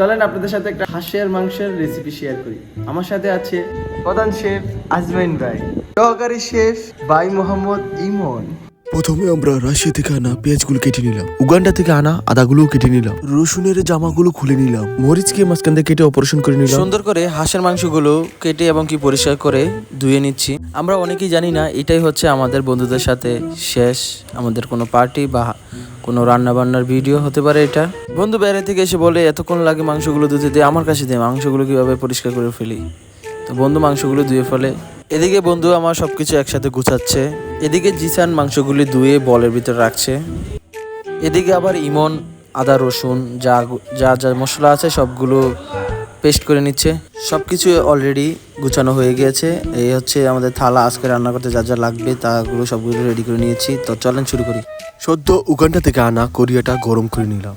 চলেন আপনাদের সাথে একটা হাঁসের মাংসের রেসিপি শেয়ার করি। আমার সাথে আছে প্রধান শেফ আজমাইন ভাই। সহকারী শেফ ভাই মোহাম্মদ ইমন। প্রথমে আমরা রাশিয়া থেকে আনা পেঁয়াজগুলো কেটে নিলাম। উগান্ডা থেকে আনা আদাগুলোও কেটে নিলাম। রসুনের জামাগুলো খুলে নিলাম। মরিচকে মাঝখান থেকে কেটে অপারেশন করে নিলাম। সুন্দর করে হাঁসের মাংসগুলো কেটে এবং কি পরিষ্কার করে ধুয়ে নিচ্ছি। আমরা অনেকেই জানি না এটাই হচ্ছে আমাদের বন্ধুদের সাথে শেষ আমাদের কোনো পার্টি বা কোনো রান্না বান্নার ভিডিও হতে পারে এটা। বন্ধু বাইরে থেকে এসে বলে এতক্ষণ লাগে মাংসগুলো ধুতে দিয়ে আমার কাছে দিয়ে মাংসগুলো কীভাবে পরিষ্কার করে ফেলি? তো বন্ধু মাংসগুলো ধুয়ে ফেলে এদিকে বন্ধু আমার সবকিছু একসাথে গুছাচ্ছে। এদিকে জিসান মাংসগুলি ধুয়ে বলের ভিতরে রাখছে। এদিকে আবার ইমন, আদা, রসুন, যা যা যা মশলা আছে সবগুলো পেস্ট করে নিচ্ছে। সব কিছু অলরেডি গুছানো হয়ে গিয়েছে। এই হচ্ছে আমাদের থালা, আজকে রান্না করতে যা যা লাগবে তাগুলো সবগুলো রেডি করে নিয়েছি। তো চলেন শুরু করি। সদ্য উগান্ডা থেকে আনা কোরিয়াটা গরম করে নিলাম।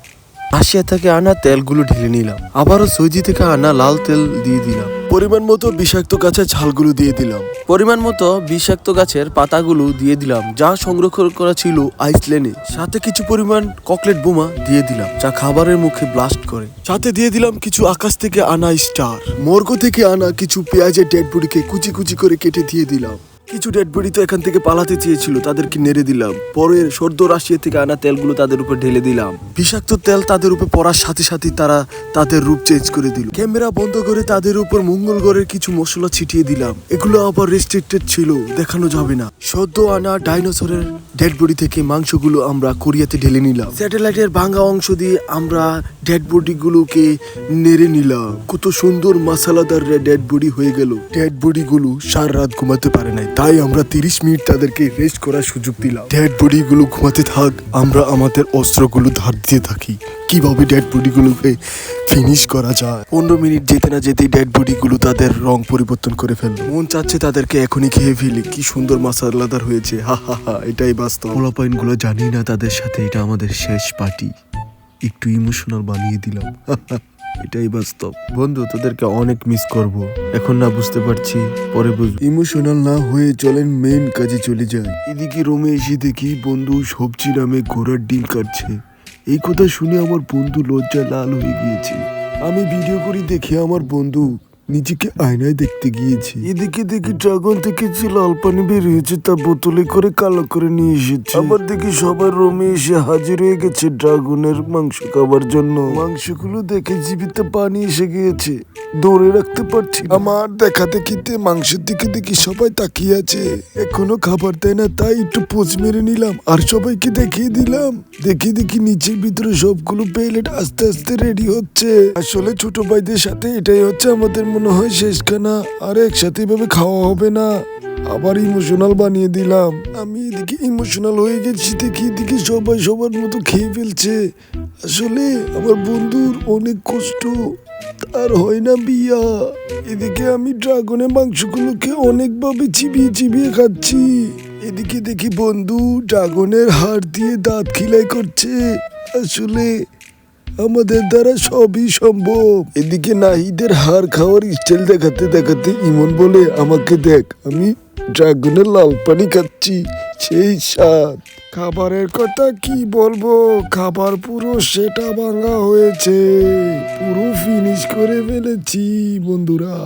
রাশিয়া থেকে আনা তেলগুলো ঢেলে নিলাম। আবারও সৌদি থেকে আনা লাল তেল দিয়ে দিলাম। পরিমাণ মতো বিষাক্ত গাছের ঝালগুলো দিয়ে দিলাম। পরিমাণ মতো বিষাক্ত গাছের পাতাগুলো দিয়ে দিলাম, যা সংরক্ষণ করা ছিল আইসল্যান্ডে। সাথে কিছু পরিমাণ ককলেট বোমা দিয়ে দিলাম, যা খাবারের মুখে ব্লাস্ট করে। সাথে দিয়ে দিলাম কিছু আকাশ থেকে আনা স্টার। মর্গ থেকে আনা কিছু পেঁয়াজের ডেড বডিকে কুচি কুচি করে কেটে দিয়ে দিলাম। কিছু ডেড বডি তো এখান থেকে পালাতে চেয়েছিল, তাদেরকে নেড়ে দিলাম। পরে সর্দ রাশিয়া থেকে আনা তেলগুলো তাদের উপর ঢেলে দিলাম। বিষাক্ত তেল তাদের উপর পড়ার সাথে সাথে তারা তাদের রূপ চেঞ্জ করে দিল। ক্যামেরা বন্ধ করে তাদের উপর মঙ্গল গ্রহের কিছু মশলা ছিটিয়ে দিলাম। এগুলো আবার রেস্ট্রিক্টেড ছিল, দেখানো যাবে না। সদ্য আনা ডাইনোসরের ডেড বডি থেকে মাংসগুলো আমরা কোরিয়াতে ঢেলে নিলাম। স্যাটেলাইটের ভাঙা অংশ দিয়ে আমরা ডেড বডি গুলোকে নেড়ে নিলাম। কত সুন্দর মশলাদার ডেড বডি হয়ে গেল। ডেড বডি গুলো সার রাত ঘুমাতে পারে নাই। তাই আমরা তিরিশ মিনিট তাদেরকে রেস্ট করার সুযোগ দিলাম। ডেড বডি গুলো ঘুমাতে থাক, আমরা আমাদের অস্ত্রগুলো ধার দিয়ে থাকি। কীভাবে ডেড বডি গুলোকে ফিনিশ করা যায়? পনেরো মিনিট যেতে না যেতেই বডি গুলো তাদের রং পরিবর্তন করে ফেলল মন চাচ্ছে তাদেরকে এখনই খেয়ে ফেলি। কি সুন্দর মাসালাদার হয়েছে। হা হা হা, এটাই বাস্তব। পোলাপাইনগুলো জানি না তাদের সাথে, এটা আমাদের শেষ পার্টি একটু ইমোশনাল বানিয়ে দিলাম। এটাই বাস্তব। বন্ধু তোদেরকে অনেক মিস করব। এখন না বুঝতে পারছি পরে বুঝ ইমোশনাল না হয়ে চলেন মেন কাজে চলে যায় এদিকে রোমে এসে দেখি বন্ধু সবজি নামে ঘোড়ার ডিল কাটছে। এই কথা শুনে আমার বন্ধু লজ্জা লাল হয়ে গিয়েছে। আমি ভিডিও করি দেখে আমার বন্ধু নিজেকে আয়নায় দেখতে গিয়েছি। এদিকে দেখি ড্রাগন থেকে যে লাল পানি বেরিয়েছে তা বোতলে করে কালো করে নিয়ে এসেছে। আবার দেখি সবার রোমে এসে হাজির হয়ে গেছে ড্রাগনের মাংস খাবার জন্য। মাংসগুলো দেখে জীবিত পানি এসে গিয়েছে। ধরে রাখতে পারছি। আমার দেখা দেখিতে, মাংসের দিকে দেখি সবাই তাকিয়ে আছে। এখনও খাবার দেয় না, তাই একটু পোজ মেরে নিলাম আর সবাইকে দেখিয়ে দিলাম। দেখি দেখি নিচের ভিতরে সবগুলো প্লেট আস্তে আস্তে রেডি হচ্ছে। আসলে ছোট ভাইদের সাথে এটাই হচ্ছে আমাদের মনে হয় শেষখানা। আর একসাথে এভাবে খাওয়া হবে না। আবার ইমোশনাল বানিয়ে দিলাম। আমি এদিকে ইমোশনাল হয়ে গেছি, দেখি এদিকে সবাই সবার মতো খেয়ে ফেলছে। আসলে আমার বন্ধুর অনেক কষ্ট। আর হয় না বিয়া। এদিকে আমি ড্রাগনের মাংসগুলোকে অনেকভাবে চিবিয়ে চিবিয়ে খাচ্ছি। এদিকে দেখি বন্ধু ড্রাগনের হাড় দিয়ে দাঁত খিলাই করছে। আসলে আমাদের দ্বারা সবই সম্ভব। এদিকে নাহিদের হাড় খাওয়ার স্টাইল দেখাতে দেখাতে ইমন বলে, আমাকে দেখ, আমি ড্রাগনের লাল পানি খাচ্ছি। সেই স্বাদ। খাবারের কথা কি বলব? খাবার পুরো সেটা ভাঙা হয়েছে। পুরো ফিনিশ করে ফেলেছি, বন্ধুরা।